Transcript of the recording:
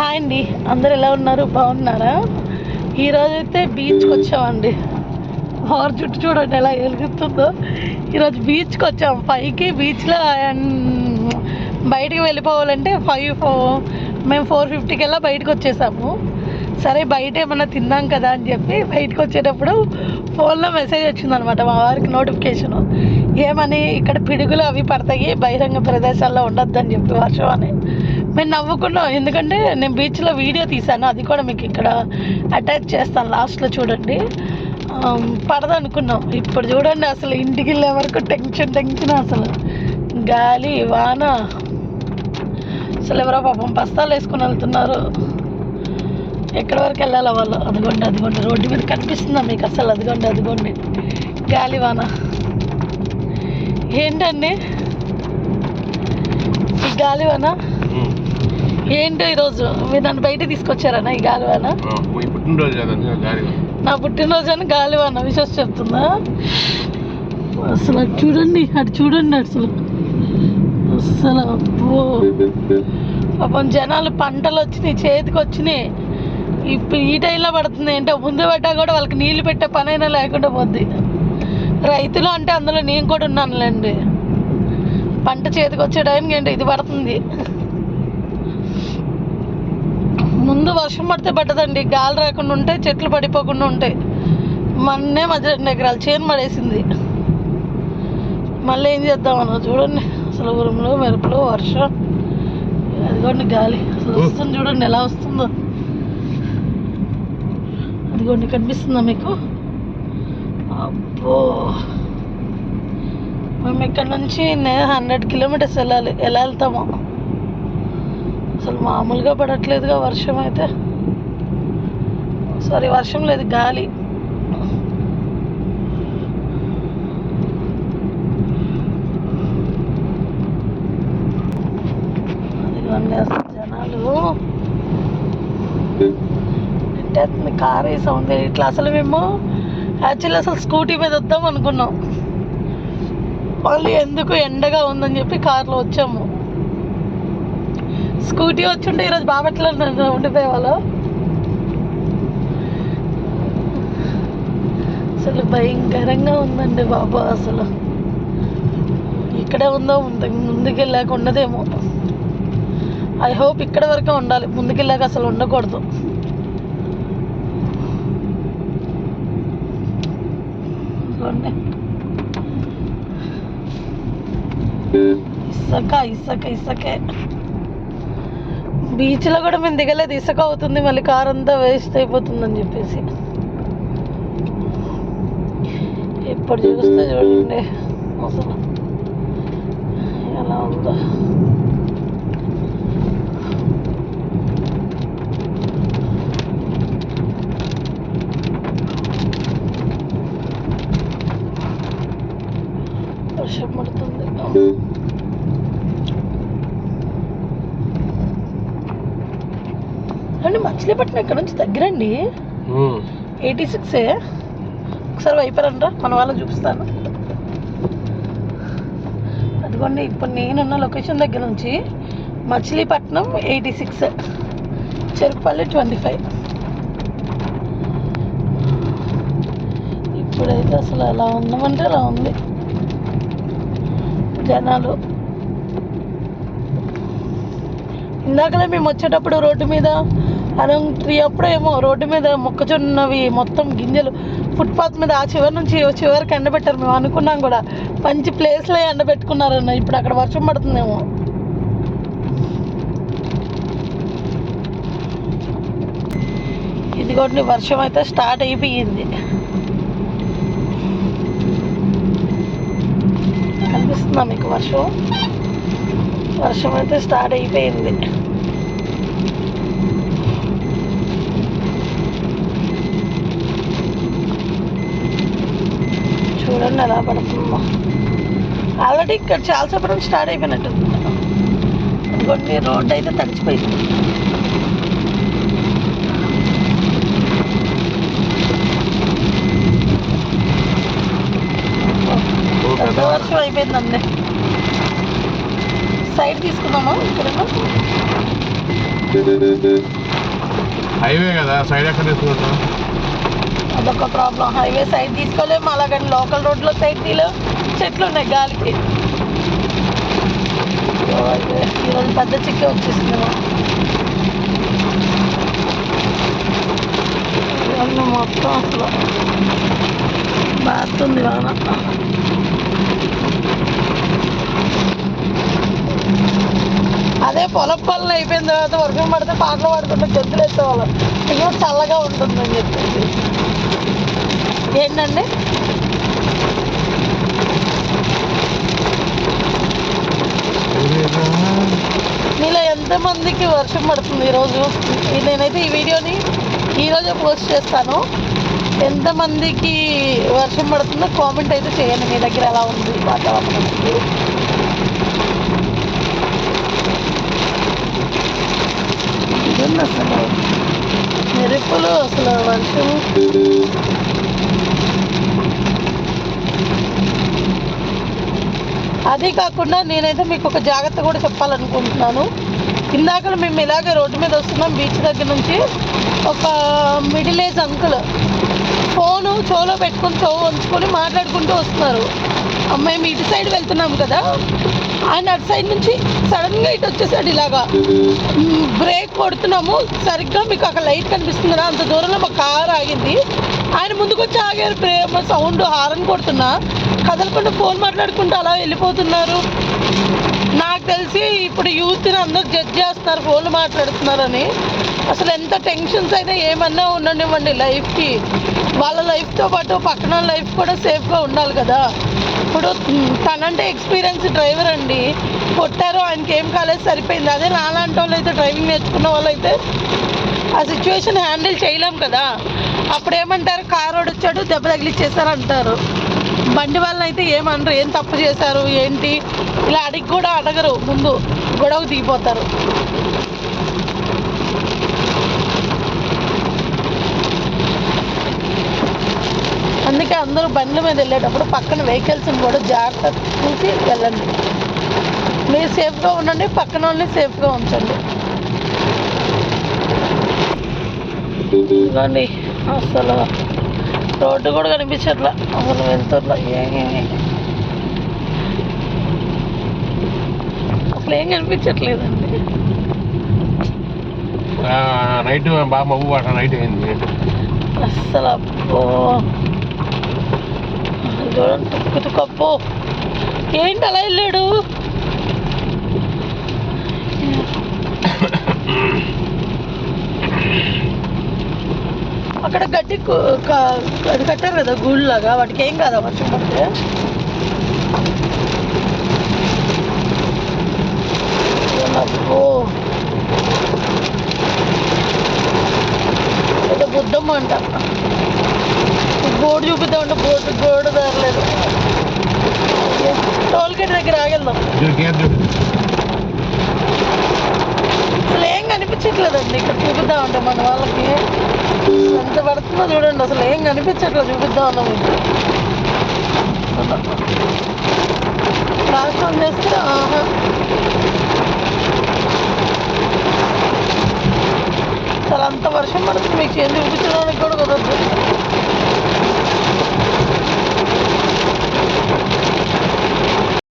Hi అండి. అందరు ఎలా ఉన్నారు? బాగున్నారా? ఈరోజు అయితే బీచ్కి వచ్చామండి. హార్ చుట్టూ చూడండి ఎలా ఎలుగుతుందో ఈరోజు బీచ్కి వచ్చాం. ఫైవ్కి బీచ్లో బయటికి వెళ్ళిపోవాలంటే ఫైవ్ మేము ఫోర్ ఫిఫ్టీకి వెళ్ళా బయటకు వచ్చేసాము. సరే బయట ఏమన్నా తిందాం కదా అని చెప్పి బయటకు వచ్చేటప్పుడు ఫోన్లో మెసేజ్ వచ్చిందనమాట మా వారికి నోటిఫికేషన్ ఏమని ఇక్కడ పిడుగులు అవి పడతాయి బహిరంగ ప్రదేశాల్లో ఉండొద్దని చెప్పి వర్షం అని. మేము నవ్వుకున్నాం. ఎందుకంటే నేను బీచ్లో వీడియో తీశాను. అది కూడా మీకు ఇక్కడ అటాచ్ చేస్తాను లాస్ట్లో చూడండి. పడదనుకున్నాం. ఇప్పుడు చూడండి అసలు ఇంటికి వెళ్ళే వరకు టెన్షన్ టెన్షన్ అసలు. గాలి వాన. అసలు ఎవరో పాపం బస్తాలు వేసుకుని వెళ్తున్నారు. ఎక్కడి వరకు వెళ్ళాలి వాళ్ళు. అదిగోండి అదిగోండి. రోడ్డు మీద కనిపిస్తుందా మీకు అసలు? అదిగోండి అదిగోండి. గాలివాన ఏంటండి? ఈ గాలివాన ఏంటో ఈరోజు? మీరు నన్ను బయట తీసుకొచ్చారనా ఈ గాలివాన? పుట్టినరోజు నా పుట్టినరోజు అని గాలివాన. విశ్వాస చెప్తుందా? అసలు చూడండి అటు చూడండి అసలు. అసలు అబ్బో. పాపం జనాలు పంటలు వచ్చినాయి చేతికి వచ్చినాయి. ఇప్పుడు ఈ టైంలో పడుతుంది ఏంటో ముందు పడ్డా కూడా వాళ్ళకి నీళ్ళు పెట్టే పనైనా లేకుండా పోద్ది. రైతులు అంటే అందులో నేను కూడా ఉన్నానులేండి. పంట చేతికి వచ్చే టైంకి ఏంటో ఇది పడుతుంది. ముందు వర్షం పడితే పట్టదండి గాలి రాకుండా ఉంటే చెట్లు పడిపోకుండా ఉంటాయి మొన్నే మధ్య రెండు ఎకరాలు చేను పడేసింది. మళ్ళీ ఏం చేద్దామన్నా చూడండి. అసలు ఉరుములు మెరుపులు వర్షం. అదిగోండి గాలి. అసలు వస్తుంది చూడండి ఎలా వస్తుందో. అదిగోండి కనిపిస్తుందా మీకు? అబ్బో. మేము ఇక్కడ నుంచి హండ్రెడ్ కిలోమీటర్స్ వెళ్ళాలి. ఎలా వెళ్తామో. అసలు మామూలుగా పడట్లేదుగా వర్షం అయితే. సారీ వర్షం లేదు గాలి. అదిగోండి అసలు జనాలు. నెట్టేస్తుంది కార్ సౌండ్. ఇట్లా అసలు మేము యాక్చువల్లీ అసలు స్కూటీ మీద వద్దాం అనుకున్నాం. మళ్ళీ ఎందుకు ఎండగా ఉందని చెప్పి కార్లో వచ్చాము. స్కూటీ వచ్చుంటే ఈరోజు బాపట్ల ఉండిపోయేవాళ్ళు. అసలు భయంకరంగా ఉందండి బాబా అసలు. ఇక్కడే ఉందో ముందు ముందుకెళ్ళాక ఉండదేమో. ఐ హోప్ ఇక్కడ వరకే ఉండాలి ముందుకెళ్ళాక అసలు ఉండకూడదు. ఇదిగోండి. ఇసక ఇసకే. బీచ్లో కూడా మేము దిగలేదు. ఇసుక అవుతుంది మళ్ళీ కార్ అంతా వేస్ట్ అయిపోతుందని చెప్పేసి. ఇప్పుడు చూస్తే చూడండి. అసలు ఎలా ఉందో. వర్షం పడుతుంది. అండి మచిలీపట్నం ఇక్కడ నుంచి దగ్గరండి? ఎయిటీ సిక్సే ఒకసారి వైపరండ్రా మన వాళ్ళకి చూపిస్తాను. అదిగోండి ఇప్పుడు నేనున్న లొకేషన్ దగ్గర నుంచి Machilipatnam eighty six Cherukupalli twenty five. ఇప్పుడైతే అసలు అలా ఉన్నామంటే అలా ఉంది. జనాలు. ఇందాకలే మేము వచ్చేటప్పుడు రోడ్డు మీద అరౌండ్ త్రీ అప్పుడు ఏమో రోడ్డు మీద మొక్కజొన్నవి మొత్తం గింజలు ఫుట్పాత్ మీద ఆ చివరి నుంచి చివరికి ఎండబెట్టారు. మేము అనుకున్నాం కూడా. మంచి ప్లేస్లో ఎండబెట్టుకున్నారన్న ఇప్పుడు అక్కడ వర్షం పడుతుందేమో. ఇదిగోండి వర్షం అయితే స్టార్ట్ అయిపోయింది. కనిపిస్తుందా మీకు వర్షం? వర్షం అయితే స్టార్ట్ అయిపోయింది. ఎలా పడుతుందో ఆల్రెడీ ఇక్కడ చాలాసేపు నుంచి స్టార్ట్ అయిపోయినట్టుంది అనుకోండి రోడ్డు అయితే తడిచిపోయింది. వర్షం. అయిపోయిందండి సైడ్ తీసుకుందామా? ఇక్కడ హైవే కదా సైడ్ ఎక్కడ తీసుకుంటాం? అదొక ప్రాబ్లం హైవే సైడ్ తీసుకోలేము. అలాగని లోకల్ రోడ్లో సైడ్ తీలేము చెట్లు ఉన్నాయి గాలికి. ఈరోజు పెద్ద చిక్కే వచ్చేసింది ఇవన్నీ మొత్తం అసలు బాగుంది వాన. అదే పొలం పనులు అయిపోయిన తర్వాత వర్షం పడితే పాటలు పాడుకుంటే చెట్లు ఎత్తేవాళ్ళం ఇంకా చల్లగా ఉంటుందని చెప్పేసి. ఏంటండి? మీలో ఎంతమందికి వర్షం పడుతుంది ఈరోజు నేనైతే ఈ వీడియోని ఈరోజే పోస్ట్ చేస్తాను. ఎంతమందికి వర్షం పడుతుందో కామెంట్ అయితే చేయండి. మీ దగ్గర ఎలా ఉంది వాతావరణం? అసలు? మెరుపులు అసలు వర్షం. అదే కాకుండా నేనైతే మీకు ఒక జాగ్రత్త కూడా చెప్పాలనుకుంటున్నాను. ఇందాక మేము ఇలాగే రోడ్డు మీద వస్తున్నాం బీచ్ దగ్గర నుంచి. ఒక మిడిల్ ఏజ్ అంకుల్ ఫోను చెవులో పెట్టుకొని చెవు ఉంచుకొని మాట్లాడుకుంటూ వస్తున్నారు. మేము ఇటు సైడ్ వెళ్తున్నాం కదా ఆయన అటు సైడ్ నుంచి సడన్గా ఇటు వచ్చేసాడు ఇలాగా. బ్రేక్ కొడుతున్నాము సరిగ్గా మీకు అక్కడ లైట్ కనిపిస్తుంది అంత దూరంలో మా కార్ ఆగింది. ఆయన ముందుకు వచ్చి ఆగారు ప్రేమ సౌండ్ హారన్ కొడుతున్నా. కదలకుండా ఫోన్ మాట్లాడుకుంటూ అలా వెళ్ళిపోతున్నారు. నాకు తెలిసి ఇప్పుడు యూత్ని అందరూ జడ్జ్ చేస్తున్నారు ఫోన్లు మాట్లాడుతున్నారని. అసలు ఎంత టెన్షన్స్ అయితే ఏమన్నా ఉండనివ్వండి లైఫ్కి. వాళ్ళ లైఫ్తో పాటు పక్కన లైఫ్ కూడా సేఫ్గా ఉండాలి కదా. ఇప్పుడు తనంటే ఎక్స్పీరియన్స్ డ్రైవర్ అండి. కొట్టారు ఆయనకి ఏం కాలేదు సరిపోయింది. అదే నాలాంటి వాళ్ళు అయితే డ్రైవింగ్ నేర్చుకున్న వాళ్ళు అయితే ఆ సిచ్యువేషన్ హ్యాండిల్ చేయలేం కదా. అప్పుడు ఏమంటారు? కారు వచ్చాడు దెబ్బ తగిలిచ్చేసారు అంటారు బండి వాళ్ళని అయితే ఏమనరు ఏం తప్పు చేశారు ఏంటి? ఇలా అడిగి కూడా అడగరు ముందు గొడవ దిగిపోతారు. అందుకే అందరూ బండ్ల మీద వెళ్ళేటప్పుడు పక్కన వెహికల్స్ని కూడా జాగ్రత్త చూసి వెళ్ళండి. మీరు సేఫ్గా ఉండండి పక్కన వాళ్ళని సేఫ్గా ఉంచండి. ఇవ్వండి అసలు రోడ్డు కూడా కనిపించట్లా. అసలు వెళ్తుర్లా ఏమేమి అసలు ఏం కనిపించట్లేదండి. నైట్ బాగా మబ్బు పాట నైట్ అయింది అస్సలు అబ్బో చూడండి తుక్కు తుక్కు అబ్బో ఏంటి అలా వెళ్ళాడు? అక్కడ గడ్డి అది కట్టారు కదా గూళ్ళలాగా. వాటికి ఏం కాదా వర్షం పడితే. ఏదో బుద్ధమ్మ అంట. బోర్డు చూపిద్దామంటే బోర్డు గోడ దారలేదు టోల్ గేట్ దగ్గర ఆగెళ్దాం గేర్ చూపి అసలు ఏం కనిపించట్లేదండి ఇక్కడ చూపిద్దామంటే మన వాళ్ళకి ఎంత పడుతుందో కనిపించట్లా అసలు ఏం కనిపించట్లేదు చూపిద్దాం అన్న చేస్తే ఆహా. అసలు అంత వర్షం పడుతుంది మీకు ఏం చూపించడానికి కూడా కుదరదు.